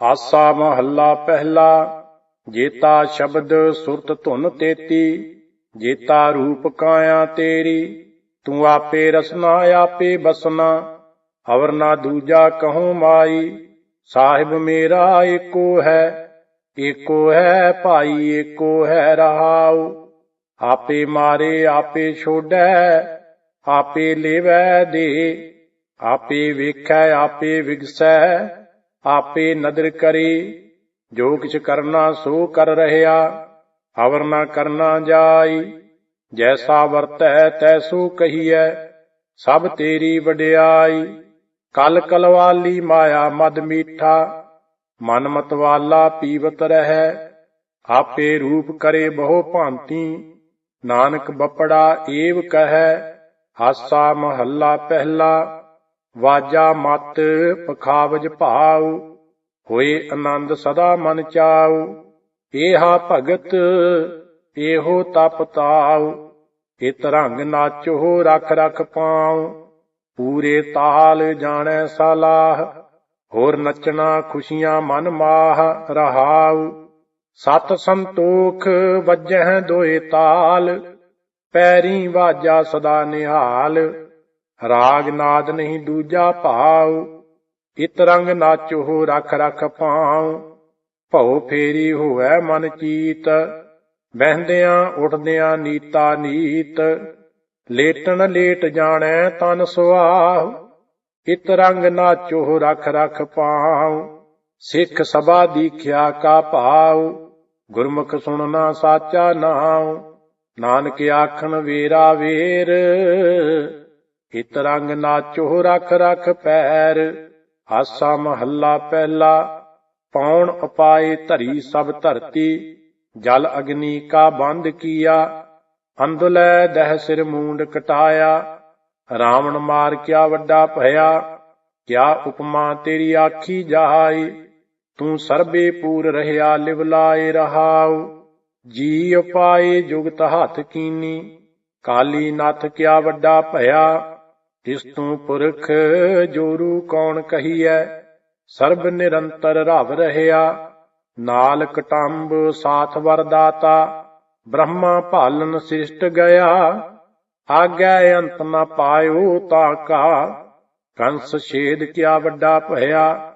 ਆਸਾ ਮਹੱਲਾ ਪਹਿਲਾ, ਜੇਤਾ ਸ਼ਬਦ ਸੁਰਤ ਧੁਨ ਤੇਤੀ, ਜੇਤਾ ਰੂਪ ਕਾਇਆ ਤੇਰੀ, ਤੂੰ ਆਪੇ ਰਸਨਾ, ਆਪੇ ਬਸਨਾ ਅਵਰ ਨਾ ਦੂਜਾ ਕਹੂੰ ਮਾਈ, ਸਾਹਿਬ ਮੇਰਾ ਏਕੋ ਹੈ ਏਕੋ ਹੈ ਭਾਈ, ਏਕੋ ਹੈ ਰਹਾਉ, ਆਪੇ ਮਾਰੇ, ਆਪੇ ਛੋੜੈ, ਆਪੇ ਲੇਵੈ ਦੇ ਆਪੇ ਵੇਖੈ, ਆਪੇ ਵਿਗਸੈ ਆਪੇ ਨਦਰ ਕਰੇ, ਜੋ ਕਿਛ ਕਰਨਾ ਸੋ ਕਰ ਰਹਿਆ ਅਵਰ ਨਾ ਕਰਨਾ ਜਾਈ। ਜੈਸਾ ਵਰਤੈ ਤੈਸੋ ਕਹੀਐ, ਸਭ ਤੇਰੀ ਵਡਿਆਈ। ਕਲ ਕਲਵਾਲੀ ਮਾਇਆ, ਮਦ ਮੀਠਾ, ਮਨ ਮਤਵਾਲਾ ਪੀਵਤ ਰਹਿ। ਆਪੇ ਰੂਪ ਕਰੇ ਬਹੁ ਭਾਂਤੀ, ਨਾਨਕ ਬਪੜਾ ਏਵ ਕਹੈ, ਹਾਸਾ ਮਹੱਲਾ ਪਹਿਲਾ। ਵਾਜਾ ਮਤ ਪਖਾਵਜ ਭਾਉ, ਹੋਏ ਆਨੰਦ ਸਦਾ ਮਨ ਚਾਉ, ਏਹਾ ਭਗਤ ਇਹੋ ਤਪ ਤਾਉ, ਇਤ ਰੰਗ ਨਾਚੋ ਰਖ ਰਖ ਪਾਉ, ਪੂਰੇ ਤਾਲ ਜਾਣੈ ਸਲਾਹ, ਹੋਰ ਨੱਚਣਾ ਖੁਸ਼ੀਆਂ ਮਨ ਮਾਹ ਰਹਾਉ, ਸਤ ਸੰਤੋਖ ਵੱਜਹਿ ਦੋਏ ਤਾਲ, ਪੈਰੀ ਵਾਜਾ ਸਦਾ ਨਿਹਾਲ ਰਾਗ ਨਾਦ ਨਹੀਂ ਦੂਜਾ ਭਾਉ, ਇਤ ਰੰਗ ਨਾਚੋ ਰਖ ਰਖ ਪਾਉ। ਭਉ ਫੇਰੀ ਹੋਵੈ ਮਨ ਚੀਤ, ਬਹਿੰਦਿਆਂ ਉੱਠਦਿਆਂ ਨੀਤਾ ਨੀਤ। ਲੇਟਣ ਲੇਟ ਜਾਣੈ ਤਨ ਸੁਆਹ, ਇਤ ਰੰਗ ਨਾਚੋ ਰਖ ਰਖ ਪਾਉ। ਸਿੱਖ ਸਭਾ ਦੀਖਿਆ ਕਾ ਭਾਉ, ਗੁਰਮੁਖ ਸੁਣਨਾ ਸਾਚਾ ਨਾਉ। ਨਾਨਕ ਆਖਣ ਵੇਰਾ ਵੇਰ ਇਤ ਰੰਗ ਨਾਚੋ ਰਖ ਰਖ ਪੈਰ ਆਸਾ ਮਹੱਲਾ ਪਹਿਲਾ, ਪੌਣ ਅਪਾਏ ਧਰੀ ਸਭ ਧਰਤੀ, ਜਲ ਅਗਨੀ ਕਾ ਬੰਦ ਕੀਆ ਅੰਦੁਲੈ ਦਹਿ ਸਿਰ ਮੂੰਡ ਕਟਾਇਆ, ਰਾਵਣ ਮਾਰ ਕਿਆ ਵੱਡਾ ਭਇਆ, ਕਿਆ ਉਪਮਾ ਤੇਰੀ ਆਖੀ ਜਾਈ ਤੂੰ ਸਰਬੇ ਪੂਰ ਰਹਿਆ ਲਿਵ ਲਾਏ ਰਹਾਉ, ਜੀ ਉਪਾਏ ਜੁਗਤ ਹੱਥ ਕੀਨੀ, ਕਾਲੀ ਨੱਥ ਕਿਆ ਵੱਡਾ ਭਇਆ ਤਿਸ ਤੂੰ ਪੁਰਖ ਜੋਰੂ ਕੌਣ ਕਹੀਐ? ਸਰਬ ਨਿਰੰਤਰ ਰਵ ਰਹਿਆ ਨਾਲ ਕਟੰਬ ਸਾਥ ਵਰਦਾਤਾ ਬ੍ਰਹਮਾ ਭਾਲਨ ਸਿਸ਼ਟ ਗਿਆ। ਆਗੈ ਅੰਤ ਨ ਪਾਇਓ ਤਾਕਾ, ਕੰਸ ਛੇਦ ਕਿਆ ਵੱਡਾ ਭਇਆ?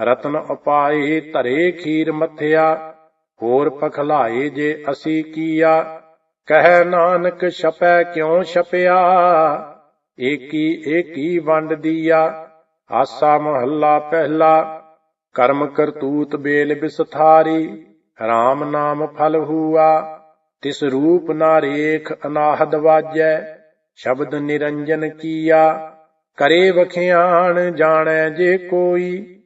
ਰਤਨ ਉਪਾਏ ਧਰੇ ਖੀਰ ਮਥਿਆ, ਹੋਰ ਪਖਲਾਏ ਜੇ ਅਸੀਂ ਕੀਆ? ਕਹਿ ਨਾਨਕ ਛਪੈ ਕਿਉ ਛਪਿਆ? ਏਕੀ ਏਕੀ ਵੰਡ ਦੀਆ ਆਸਾ ਮਹੱਲਾ ਪਹਿਲਾ, ਕਰਮ ਕਰਤੂਤ ਬੇਲ ਬਿਸਥਾਰੀ RAM ਨਾਮ ਫਲ ਹੂਆ। ਤਿਸ ਰੂਪ ਨਾ ਰੇਖ ਅਨਾਹਦ ਵਾਜੈ, ਸ਼ਬਦ ਨਿਰੰਜਨ ਕੀਆ। ਕਰੇ ਵਖਿਆਣ ਜਾਣੈ ਜੇ ਕੋਈ,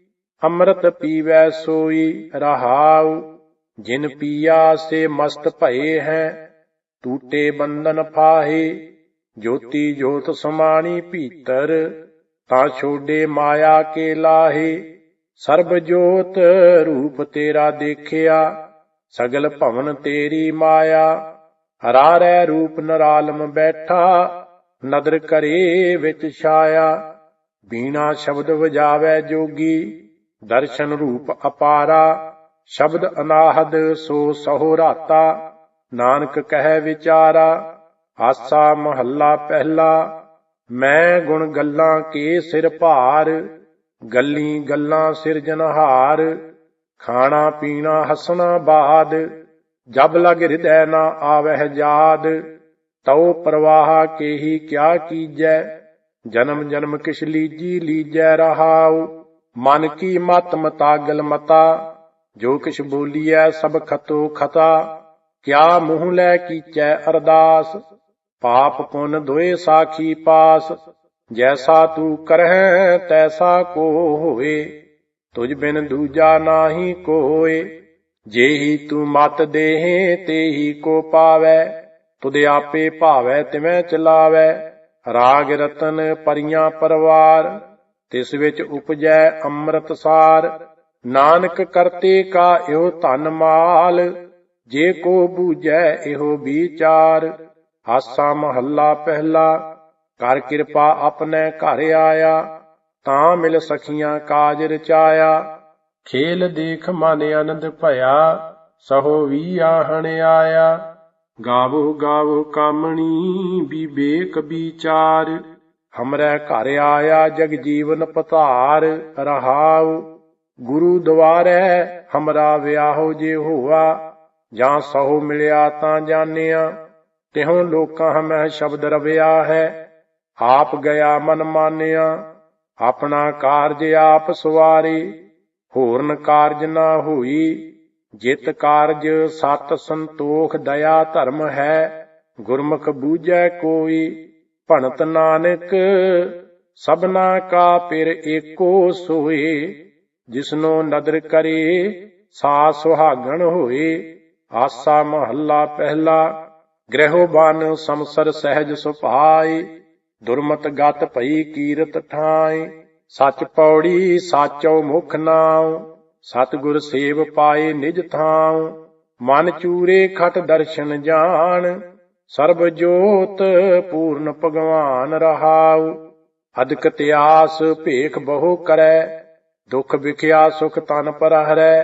ਅੰਮ੍ਰਿਤ ਪੀਵੈ ਸੋਈ ਰਹਾਉ। ਜਿਨ ਪੀਆ ਸੇ ਮਸਤ ਭਏ ਹੈ ਟੂਟੇ ਬੰਧਨ ਫਾਹੇ ਜੋਤੀ ਜੋਤ ਸਮਾਣੀ ਭੀਤਰ, ਤਾਂ ਛੋਡੇ ਮਾਇਆ ਕੇ ਲਾਹੇ। ਸਰਬ ਜੋਤ ਰੂਪ ਤੇਰਾ ਦੇਖਿਆ, ਸਗਲ ਭਵਨ ਤੇਰੀ ਮਾਇਆ। ਹਰਾਰੈ ਰੂਪ ਨਰਾਲਮ ਬੈਠਾ, ਨਦਰ ਕਰੇ ਵਿੱਚ ਛਾਇਆ। ਬੀਣਾ ਸ਼ਬਦ ਵਜਾਵੇ ਜੋਗੀ, ਦਰਸ਼ਨ ਰੂਪ ਅਪਾਰਾ। ਸ਼ਬਦ ਅਨਾਹਦ ਸੋ ਸਹੋ ਰਾਤਾ, ਨਾਨਕ ਕਹੈ ਵਿਚਾਰਾ। ਆਸਾ ਮਹੱਲਾ ਪਹਿਲਾ, ਮੈਂ ਗੁਣ ਗੱਲਾਂ ਕੇ ਸਿਰ ਭਾਰ, ਗੱਲੀ ਗੱਲਾਂ ਸਿਰਜਨਹਾਰ ਖਾਣਾ ਪੀਣਾ ਹੱਸਣਾ ਬਾਦ, ਜਬ ਲਗ ਹਿਰਦੈ ਨਾ ਆਵਹਿ ਜਾਦ, ਤਉ ਪ੍ਰਵਾਹ ਕੇਹੀ ਕਿਆ ਕੀਜੈ, ਜਨਮ ਜਨਮ ਕਿਛ ਲੀਜੀ ਲੀਜੈ ਰਹਾਉ, ਮਨ ਕੀ ਮਤ ਮਤਾਗਲ ਮਤਾ, ਜੋ ਕਿਛ ਬੋਲੀਐ ਸਭ ਖਤੋ ਖਤਾ, ਕਿਆ ਮੂੰਹ ਲੈ ਕੀਚੈ ਅਰਦਾਸ ਪਾਪ ਪੁੰਨ ਦੋਏ ਸਾਖੀ ਪਾਸ, ਜੈਸਾ ਤੂੰ ਕਰਹਿ, ਤੈਸਾ ਕੋ ਹੋਏ। ਤੁਝ ਬਿਨ ਦੂਜਾ ਨਾਹੀ ਕੋਏ, ਜੇਹੀ ਤੂੰ ਮਤ ਦੇਹੇ, ਤੇਹੀ ਕੋ ਪਾਵੈ। ਤੁਧ ਆਪੇ ਭਾਵੈ, ਤਿਵੇਂ ਚਲਾਵੈ। ਰਾਗ ਰਤਨ ਪਰੀਆਂ ਪਰਵਾਰ, ਤਿਸ ਵਿੱਚ ਉਪਜੈ ਅੰਮ੍ਰਿਤ ਸਾਰ। ਨਾਨਕ ਕਰਤੇ ਕਾ ਇਹੋ ਧਨ ਮਾਲ, ਜੇ ਕੋ ਬੂਝੈ ਇਹੋ ਵਿਚਾਰ। ਆਸਾ ਮਹੱਲਾ ਪਹਿਲਾ ਕਰ ਕਿਰਪਾ ਆਪਣੇ ਘਰ ਆਇਆ, ਤਾਂ ਮਿਲ ਸਖੀਆਂ ਕਾਜ ਰਚਾਇਆ। ਖੇਲ ਦੇਖ ਮਨ ਆਨੰਦ ਭਇਆ, ਸਹੋ ਵੀ ਆਹਣ ਆਇਆ। ਗਾਵੋ ਗਾਵੋ ਕਾਮਣੀ ਵਿਵੇਕ ਵਿਚਾਰ, ਹਮਰੇ ਘਰ ਆਇਆ ਜਗ ਜੀਵਨ ਪਧਾਰ, ਰਹਾਉ। ਗੁਰੂ ਦੁਆਰੇ ਹਮਰਾ ਵਿਆਹੋ ਜੇ ਹੋਆ, ਜਾਂ ਸਹੋ ਮਿਲਿਆ ਤਾਂ ਜਾਣਿਆ। ਤਿਹੋਂ ਲੋਕਾਂ ਹਮੈ ਸ਼ਬਦ ਰਵਿਆ ਹੈ। ਆਪ ਗਿਆ ਮਨ ਮਾਨਿਆ, ਆਪਣਾ ਕਾਰਜ ਆਪ ਸਵਾਰੀ। ਹੋਰਨ ਕਾਰਜ ਨਾ ਹੋਈ, ਜਿਤ ਕਾਰਜ ਸਤ ਸੰਤੋਖ ਦਇਆ ਧਰਮ ਹੈ। ਗੁਰਮੁਖ ਬੂਝੈ ਕੋਈ, ਭਣਤ ਨਾਨਕ, ਸਭਨਾ ਕਾ ਪਿਰ ਏਕੋ ਸੋਏ। ਜਿਸਨੋ ਨਦਰ ਕਰੇ ਸਾ ਸੁਹਾਗਣ ਹੋਏ। ਆਸਾ ਮਹੱਲਾ ਪਹਿਲਾ ਗ੍ਰਹਿ ਬਨ ਸੰਸਰ ਸਹਿਜ ਸੁਭਾਈ ਦੁਰਮਤ ਗਤ ਭਈ ਕੀਰਤ ਠਾਈ ਸਚ ਪੌੜੀ, ਸਾਚੋ ਮੁਖ ਨਾਉ, ਸਤਿਗੁਰ ਸੇਵ ਪਾਏ ਨਿਜ ਥਾਉ। ਮਨ ਚੂਰੇ ਖਟ ਦਰਸ਼ਨ ਜਾਣ, ਸਰਬ ਜੋਤ ਪੂਰਨ ਭਗਵਾਨ ਰਹਾਉ। ਅਦਕ ਤਿਆਸ ਭੇਖ ਬਹੁ ਕਰੈ, ਦੁਖ ਵਿਖਿਆ ਸੁਖ ਤਨ ਪਰ ਹਰੈ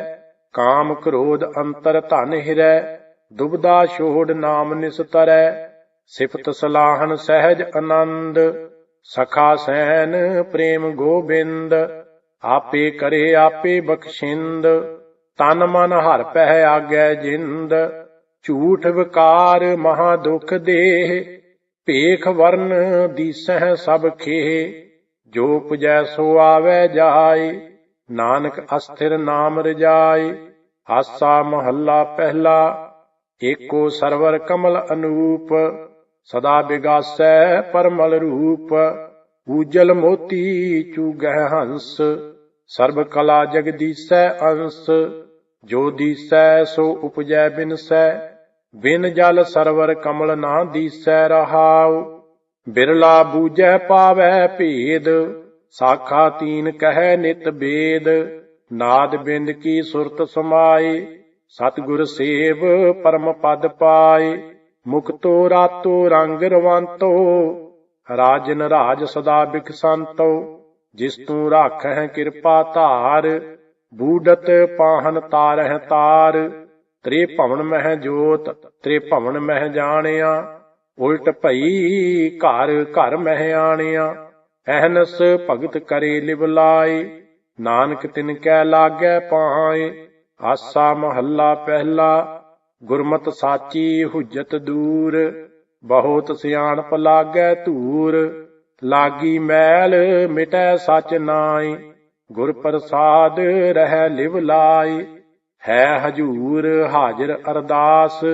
ਕਾਮ ਕ੍ਰੋਧ ਅੰਤਰ ਧਨ ਹਿਰੈ। ਦੁਬਦਾ ਛੋੜ ਨਾਮ ਨਿਸਤਰੈ ਸਿਫਤ ਸਲਾਹਨ ਸਹਿਜ ਆਨੰਦ, ਸਖਾ ਸੈਨ ਪ੍ਰੇਮ ਗੋਬਿੰਦ, ਆਪੇ ਕਰੇ ਆਪੇ ਬਖਸ਼ਿੰਦ, ਤਨ ਮਨ ਹਰ ਪਹਿ ਆਗੈ ਜਿੰਦ, ਝੂਠ ਵਿਕਾਰ ਮਹਾ ਦੁਖ ਦੇਹ, ਭੇਖ ਵਰਨ ਦੀਸਹਿ ਸਭ ਖੇਹ, ਜੋ ਪੁਜੈ ਸੋ ਆਵੈ ਜਾਏ, ਨਾਨਕ ਅਸਥਿਰ ਨਾਮ ਰਜਾਈ ਆਸਾ ਮਹੱਲਾ ਪਹਿਲਾ ਏਕੋ ਸਰਵਰ ਕਮਲ ਅਨੂਪ, ਸਦਾ ਬਿਗਾਸੈ ਪਰਮਲ ਰੂਪ, ਊਜਲ ਮੋਤੀ ਚੂਗਹਿ ਹੰਸ, ਸਰਬ ਕਲਾ ਜਗਦੀਸੈ ਅੰਸ, ਜੋ ਦੀਸੈ ਸੋ ਉਪਜੈ ਬਿਨਸੈ, ਬਿਨ ਜਲ ਸਰਵਰ ਕਮਲ ਨਾ ਦੀਸੈ ਰਹਾਉ, ਬਿਰਲਾ ਬੂਝੈ ਪਾਵੈ ਭੇਦ, ਸਾਖਾ ਤੀਨ ਕਹੈ ਨਿਤ ਬੇਦ, ਨਾਦ ਬਿੰਦ ਕੀ ਸੁਰਤ ਸਮਾਈ ਸਤਿਗੁਰ ਸੇਵ ਪਰਮ ਪਦ ਪਾਏ, ਮੁਕਤੋ ਰਾਤੋ ਰੰਗ ਰਵੰਤੋ ਰਾਜਨ ਰਾਜ ਸਦਾ ਬਿਖਸੰਤੋ ਜਿਸ ਤੂੰ ਰਾਖਹਿ ਕਿਰਪਾ ਧਾਰ, ਬੂਡਤ ਪਾਹਨ ਤਾਰਹਿ ਤਾਰ, ਤ੍ਰੇ ਭਵਨ ਮਹਿ ਜੋਤ, ਤ੍ਰੇ ਭਵਨ ਮਹਿ ਜਾਣਿਆ, ਉਲਟ ਭਈ ਘਰ ਘਰ ਮਹਿ ਆਣਿਆ ਐਹਨਸ ਭਗਤ ਕਰੇ ਲਿਵ ਲਾਏ, ਨਾਨਕ ਤਿਨ ਕੈ ਲਾਗੈ ਪਾਏ ਆਸਾ ਮਹੱਲਾ ਪਹਿਲਾ, ਗੁਰਮਤ ਸਾਚੀ ਹੁਜਤ ਦੂਰ, ਬਹੁਤ ਸਿਆਣਪ ਲਾਗੈ ਧੂਰ, ਲਾਗੀ ਮੈਲ ਮਿਟੈ ਸਚ ਨਾਈ, ਗੁਰ ਪ੍ਰਸਾਦ ਰਹਿ ਲਿਵ ਲਾਈ, ਹੈ ਹਜੂਰ ਹਾਜ਼ਰ ਅਰਦਾਸ,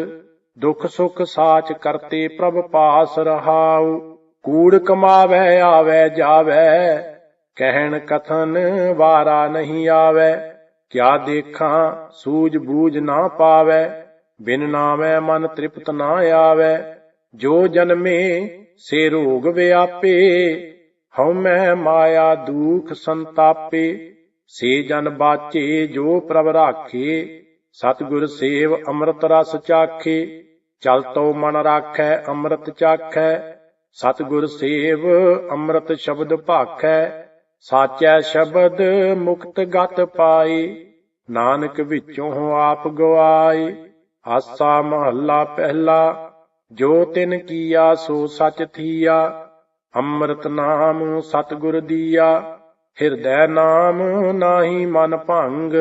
ਦੁਖ ਸੁਖ ਸਾਚ ਕਰਤੇ ਪ੍ਰਭ ਪਾਸ ਰਹਾਉ, ਕੂੜ ਕਮਾਵੇ ਆਵੇ ਜਾਵੇ, ਕਹਿਣ ਕਥਨ ਵਾਰਾ ਨਹੀਂ ਆਵੇ ਕਿਆ ਦੇਖਾਂ, ਸੂਝ ਬੂਝ ਨਾ ਪਾਵੇ, ਬਿਨ ਨਾਮੈ ਮਨ ਤ੍ਰਿਪਤ ਨਾ ਆਵੇ। ਜੋ ਜਨਮੇ, ਸੇ ਰੋਗ ਵਿਆਪੇ, ਹਉ ਮੈਂ ਮਾਇਆ ਦੁਖ ਸੰਤਾਪੇ। ਸੇ ਜਨ ਬਾਚੇ, ਜੋ ਪ੍ਰਭ ਰਾਖੇ, ਸਤਿਗੁਰ ਸੇਵ ਅੰਮ੍ਰਿਤ ਰਸ ਚਾਖੇ। ਚਲ ਤੋ ਮਨ ਰਾਖੈ, ਅੰਮ੍ਰਿਤ ਚਾਖੈ। ਸਤਿਗੁਰ ਸੇਵ ਅੰਮ੍ਰਿਤ ਸ਼ਬਦ ਭਾਖੈ। ਸਾਚੈ ਸ਼ਬਦ ਮੁਕਤ ਗਤ ਪਾਈ ਨਾਨਕ ਵਿੱਚੋਂ ਆਪ ਗਵਾਈ ਆਸਾ ਮਹੱਲਾ ਪਹਿਲਾ, ਜੋ ਤਿਨ ਕੀਆ ਸੋ ਸਚ ਥੀਆ, ਅੰਮ੍ਰਿਤ ਨਾਮ ਸਤਿਗੁਰ ਦੀਆ, ਹਿਰਦੈ ਨਾਮ ਨਾਹੀ ਮਨ ਭੰਗ,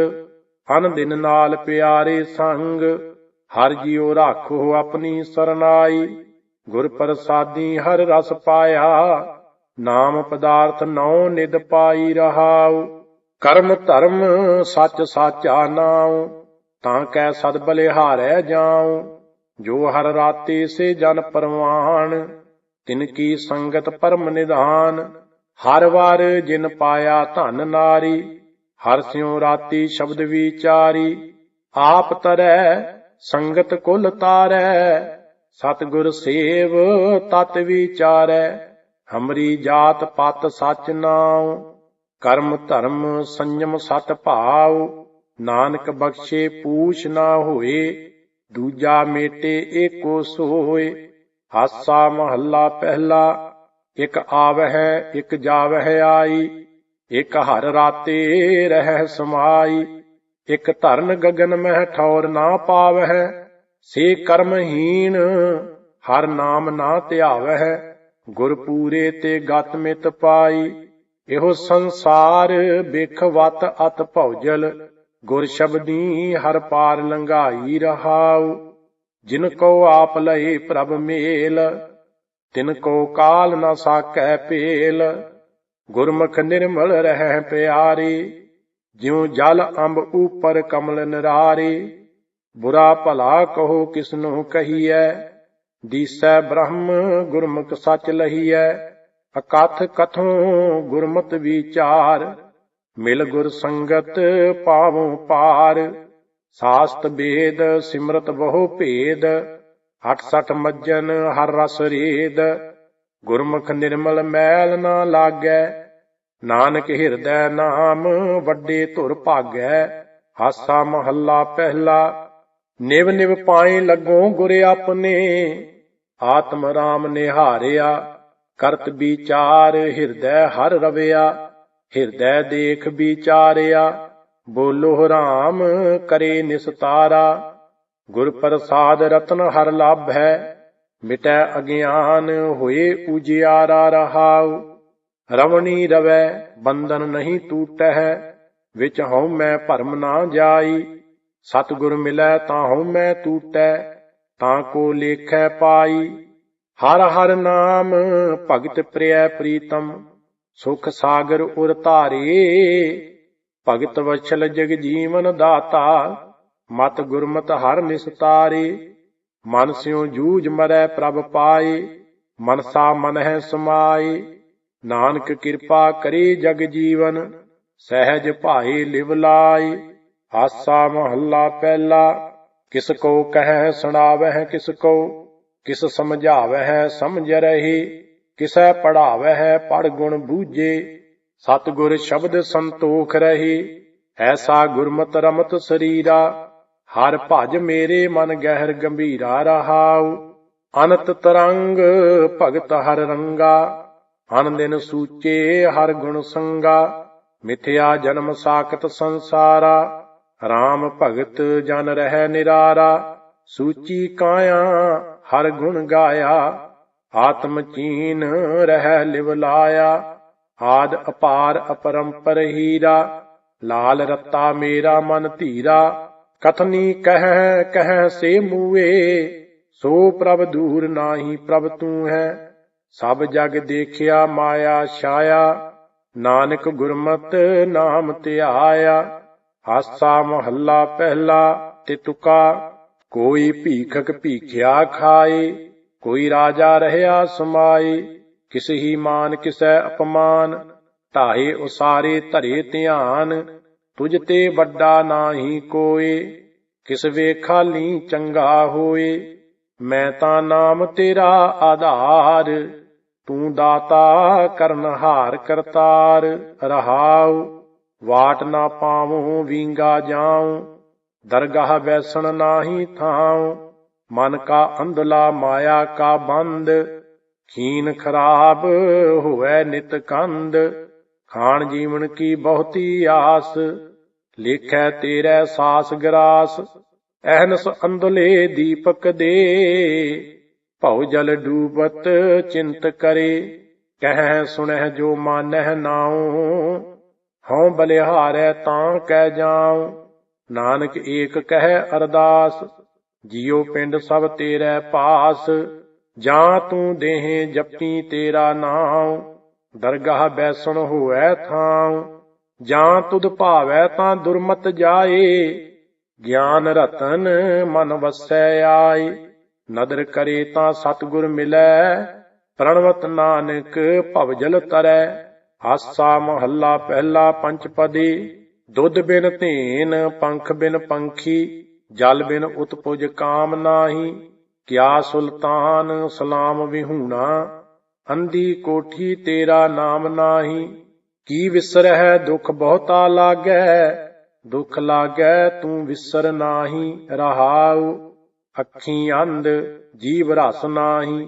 ਅਨ ਦਿਨ ਨਾਲ ਪਿਆਰੇ ਸੰਗ, ਹਰ ਜਿਉ ਰਾਖੋ ਆਪਣੀ ਸਰਨਾਈ, ਗੁਰ ਪ੍ਰਸਾਦੀ ਹਰ ਰਸ ਪਾਇਆ, ਨਾਮ ਪਦਾਰਥ ਨਉ ਨਿਦ ਪਾਈ ਰਹਾਉ। ਕਰਮ ਧਰਮ ਸੱਚ ਸਾਚਾ ਨਾਉ, ਤਾਂ ਕੈ ਸਦ ਬਲਿਹਾਰੈ ਜਾਉ। ਜੋ ਹਰ ਰਾਤੀ ਸੇ ਜਨ ਪਰਵਾਨ, ਤਿਨ ਕੀ ਸੰਗਤ ਪਰਮ ਨਿਧਾਨ। ਹਰ ਵਾਰ ਜਿਨ ਪਾਇਆ ਧਨ ਨਾਰੀ, ਹਰ ਸਿਉ ਰਾਤੀ ਸ਼ਬਦ ਵਿਚਾਰੀ। ਆਪ ਤਰੈ, ਸੰਗਤ ਕੁਲ ਤਾਰੈ, ਸਤਿਗੁਰ ਸੇਵ ਤਤ ਵਿਚਾਰੈ। ਹਮਰੀ ਜਾਤ ਪਤ ਸਚ ਨਾਉ ਕਰਮ ਧਰਮ ਸੰਜਮ ਸਤ ਭਾਵ ਨਾਨਕ ਬਖਸ਼ੇ ਪੂਛ ਨਾ ਹੋਏ, ਦੂਜਾ ਮੇਟੇ ਏਕੋ ਸੋਏ। ਹਾਸਾ ਮਹੱਲਾ ਪਹਿਲਾ, ਇਕ ਆਵਹਿ, ਇਕ ਜਾਵਹਿ ਆਈ, ਇਕ ਹਰ ਰਾਤੇ ਰਹਿ ਸਮਾਈ। ਇਕ ਧਰਨ ਗਗਨ ਮਹਿ ਠੌਰ ਨਾ ਪਾਵਹਿ, ਸੇ ਕਰਮਹੀਨ ਹਰ ਨਾਮ ਨਾ ਧਿਆਵਹਿ, ਗੁਰ ਪੂਰੇ ਤੇ ਗਤ ਮਿਤ ਪਾਈ। ਇਹੋ ਸੰਸਾਰ ਬਿਖ ਵਤ ਅਤ ਭੌਜਲ ਗੁਰ ਸ਼ਬਦੀ ਹਰ ਪਾਰ ਲੰਘਾਈ ਰਹਾਉ। ਜਿਨ ਕੋ ਆਪ ਲਏ ਪ੍ਰਭ ਮੇਲ, ਤਿਨ ਕੋ ਕਾਲ ਨਾ ਸਾਕੈ ਪੇਲ। ਗੁਰਮੁਖ ਨਿਰਮਲ ਰਹਿ ਪਿਆਰੀ, ਜਿਉ ਜਲ ਅੰਬ ਉਪਰ ਕਮਲ ਨਰਾਰੀ। ਬੁਰਾ ਭਲਾ ਕਹੋ ਕਿਸਨੂੰ ਕਹੀਐ, ਦੀਸੈ ਬ੍ਰਹਮ ਗੁਰਮੁਖ ਸਚ ਲਹੀਐ। ਅਕਥ ਕਥੋਂ ਗੁਰਮਤਿ ਵਿਚਾਰ, ਮਿਲ ਗੁਰ ਸੰਗਤ ਪਾਵੋ ਪਾਰ। ਸਾਸਤ ਬੇਦ ਸਿਮਰਤ ਬਹੁ ਭੇਦ 68 ਮੱਜਨ ਹਰ ਰਸ ਰੇਦ। ਗੁਰਮੁਖ ਨਿਰਮਲ ਮੈਲ ਨਾ ਲਾਗੈ, ਨਾਨਕ ਹਿਰਦੈ ਨਾਮ ਵੱਡੇ ਧੁਰ ਭਾਗੈ। ਹਾਸਾ ਮਹੱਲਾ ਪਹਿਲਾ, ਨਿਵ ਨਿਵ ਪਾਏ ਲੱਗੋ ਗੁਰ ਆਪਣੇ। ਆਤਮ ਰਾਮ ਨਿਹਾਰਿਆ ਕਰਤ ਵਿਚਾਰ ਹਿਰਦੈ ਹਰ ਰਵਿਆ, ਹਿਰਦੈ ਦੇਖ ਵਿਚਾਰਿਆ, ਬੋਲੋ ਰਾਮ ਕਰੇ ਨਿਸਤਾਰਾ। ਗੁਰ ਪ੍ਰਸਾਦ ਰਤਨ ਹਰ ਲਾਭੈ, ਮਿਟੈ ਅਗਿਆਨ ਹੋਏ ਉਜਿਆਰਾ ਰਹਾਉ। ਰਵਣੀ ਰਵੈ, ਬੰਧਨ ਨਹੀਂ ਟੂਟੈ ਵਿੱਚ ਹਉ ਮੈਂ ਭਰਮ ਨਾ ਜਾਈ। ਸਤਿਗੁਰ ਮਿਲੈ ਤਾਂ ਹਉ ਮੈਂ ਟੂਟੈ ਤਾਂ ਕੋ ਲੇਖੈ ਪਾਈ। ਹਰ ਹਰ ਨਾਮ ਭਗਤ ਪ੍ਰਿਯ ਪ੍ਰੀਤਮ, ਸੁਖ ਸਾਗਰ ਉਰ ਧਾਰੇ। ਭਗਤ ਵਛਲ ਜਗ ਜੀਵਨ ਦਾਤਾ, ਮਤ ਗੁਰਮਤ ਹਰ ਨਿਸਤਾਰੇ ਮਨ ਸਿਉ ਜੂਝ ਮਰੈ ਪ੍ਰਭ ਪਾਏ, ਮਨਸਾ ਮਨ ਹੈ ਸਮਾਏ। ਨਾਨਕ ਕਿਰਪਾ ਕਰੇ ਜਗ ਜੀਵਨ, ਸਹਿਜ ਭਾਏ ਲਿਵ ਲਾਈ ਹਾਸਾ ਮਹੱਲਾ ਪਹਿਲਾ, ਕਿਸ ਕੋ ਕਹਿ ਸੁਣਾਵਹਿ ਕਿਸ ਕੋ। ਕਿਸ ਸਮਝਾਵਹਿ ਸਮਝ ਰਹੀ, ਕਿਸੈ ਪੜਾਵਹਿ ਪੜ ਗੁਣ ਬੂਝੇ। ਸਤਿਗੁਰ ਸ਼ਬਦ ਸੰਤੋਖ ਰਹੀ, ਐਸਾ ਗੁਰਮਤ ਰਮਤ ਸਰੀਰਾ। ਹਰ ਭਜ ਮੇਰੇ ਮਨ ਗਹਿਰ ਗੰਭੀਰਾ ਰਹਾਉ। ਅਨੰਤ ਤਰੰਗ ਭਗਤ ਹਰ ਰੰਗਾ। ਅਨ ਦਿਨ ਸੂਚੇ ਹਰ ਗੁਣ ਸੰਗਾ। ਮਿਥਿਆ ਜਨਮ ਸਾਖਤ ਸੰਸਾਰਾ। RAM ਭਗਤ ਜਨ ਰਹਿ ਨਿਰਾਰਾ। ਸੂਚੀ ਕਾਇਆ ਹਰ ਗੁਣ ਗਾਇਆ, ਆਤਮ ਚੀਨ ਰਹਿ ਲਿਵ ਲਾਇਆ, ਆਦ ਅਪਾਰ ਅਪਰੰਪਰ ਹੀਰਾ, ਲਾਲ ਰੱਤਾ ਮੇਰਾ ਮਨ ਧੀਰਾ, ਕਥਨੀ ਕਹਿ ਕਹਿ ਸੇ ਮੂਏ, ਸੋ ਪ੍ਰਭ ਦੂਰ ਨਾਹੀ ਪ੍ਰਭ ਤੂੰ ਹੈ, ਸਭ ਜਗ ਦੇਖਿਆ ਮਾਇਆ ਛਾਇਆ, ਨਾਨਕ ਗੁਰਮਤ ਨਾਮ ਧਿਆਇਆ, ਹਾਸਾ ਮਹੱਲਾ ਪਹਿਲਾ ਤੇ ਤੁਕਾ ਕੋਈ ਭੀਖਕ ਭੀਖਿਆ ਖਾਏ, ਕੋਈ ਰਾਜਾ ਰਹਿਆ ਸਮਾਏ, ਕਿਸ ਹੀ ਮਾਨ ਕਿਸੈ ਅਪਮਾਨ ਢਾਏ ਉਸਾਰੇ ਧਰੇ ਧਿਆਨ, ਤੁਝ ਤੇ ਵੱਡਾ ਨਾਹੀ ਕੋਏ, ਕਿਸ ਵੇਖਾਲੀ ਚੰਗਾ ਹੋਏ, ਮੈਂ ਤਾਂ ਨਾਮ ਤੇਰਾ ਆਧਾਰ, ਤੂੰ ਦਾਤਾ ਕਰਨਹਾਰ ਕਰਤਾਰ, ਰਹਾਉ, ਵਾਟ ਨਾ ਪਾਵੋ, ਵਿੰਗਾ ਜਾਉ ਦਰਗਾਹ ਬੈਸਣ ਨਾਹੀ ਥਾਉ, ਮਨ ਕਾ ਅੰਧਲਾ ਮਾਇਆ ਕਾ ਬੰਦ, ਖੀਨ ਖਰਾਬ ਹੋਵੇ ਨਿਤ ਕੰਦ, ਖਾਣ ਜੀਵਨ ਕੀ ਬਹੁਤੀ ਆਸ, ਲਿਖੈ ਤੇਰੇ ਸਾਸ ਗਰਾਸ, ਐਹਨਸ ਅੰਧਲੇ ਦੀਪਕ ਦੇ, ਭਉ ਜਲ ਡੂਬਤ ਚਿੰਤ ਕਰੇ, ਕਹਿ ਸੁਣਹਿ ਜੋ ਮਾਨਹਿ ਨਾਉ, ਹਉ ਬਲਿਹਾਰੈ ਤਾਂ ਕਹਿ ਜਾਉ। ਨਾਨਕ ਏਕ ਕਹਿ ਅਰਦਾਸ, ਜਿਉ ਪਿੰਡ ਸਭ ਤੇਰੇ ਪਾਸ, ਜਾਂ ਤੂੰ ਦੇਹ ਜਪੀ ਤੇਰਾ ਨਾਮ ਦਰਗਾਹ ਬੈਸਣ ਹੋਐ ਥਾਉ, ਜਾਂ ਤੁਧ ਭਾਵੈ ਤਾਂ ਦੁਰਮਤ ਜਾਏ, ਗਿਆਨ ਰਤਨ ਮਨ ਵਸੈ ਆਏ, ਨਦਰ ਕਰੇ ਤਾਂ ਸਤਗੁਰ ਮਿਲੈ, ਪ੍ਰਣਵਤ ਨਾਨਕ ਭਵਜਲ ਤਰੈ, ਹਾਸਾ ਮਹੱਲਾ ਪਹਿਲਾ ਪੰਚਪਦੀ। ਦੁੱਧ ਬਿਨ ਧੇਨ, ਪੰਖ ਬਿਨ ਪੰਖੀ, ਜਲ ਬਿਨ ਉਤਪੁਜ ਕਾਮ ਨਾਹੀ, ਕਿਆ ਸੁਲਤਾਨ ਸਲਾਮ ਵਿਹੂਣਾ, ਅੰਧੀ ਕੋਠੀ ਤੇਰਾ ਨਾਮ ਨਾਹੀ, ਕੀ ਵਿਸਰਹਿ ਦੁਖ ਬਹੁਤਾ ਲਾਗੈ, ਦੁਖ ਲਾਗੈ ਤੂੰ ਵਿਸਰ ਨਾਹੀ, ਰਹਾਉ ਅੱਖੀ ਅੰਧ, ਜੀਵ ਰਸ ਨਾਹੀ,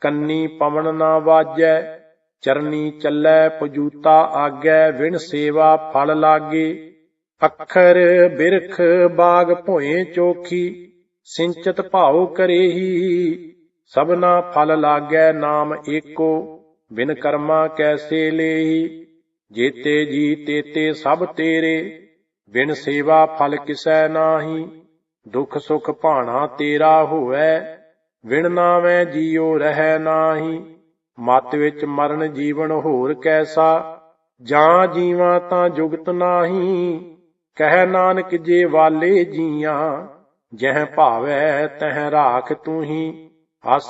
ਕੰਨੀ ਪਵਨ ਨਾ ਵਾਜੈ ਚਰਨੀ ਚੱਲੈ ਪਜੂਤਾ ਆਗੈ, ਵਿਣ ਸੇਵਾ ਫਲ ਲਾਗੇ। ਅੱਖਰ ਬਿਰਖ ਬਾਗ ਭੋਏ ਚੋਖੀ, ਸਿੰਚਤ ਭਾਉ ਕਰੇਹੀ। ਸਭਨਾ ਫਲ ਲਾਗੈ ਨਾਮ ਏਕੋ, ਬਿਨ ਕਰਮਾ ਕੈਸੇ ਲੇਹੀ। ਜੇਤੇ ਜੀ ਤੇਤੇ ਸਭ ਤੇਰੇ, ਬਿਨ ਸੇਵਾ ਫਲ ਕਿਸੈ ਨਾਹੀ। ਦੁਖ ਸੁਖ ਭਾਣਾ ਤੇਰਾ ਹੋਵੈ ਵਿਣ ਨਾਵੇਂ ਜੀਉ ਰਹਿ ਨਾਹੀ। ਮਤ ਵਿੱਚ ਮਰਨ ਜੀਵਨ ਹੋਰ ਕੈਸਾ? ਜਾਂ ਜੀਵਾਂ ਤਾਂ ਜੁਗਤ ਨਾਹੀ। ਕਹਿ ਨਾਨਕ ਜੇ ਵਾਲੇ ਜੀਆਂ, ਜਹ ਭਾਵੈ ਤਹ ਰਾਖ ਤੂੰ ਹੀ ਹੱਸ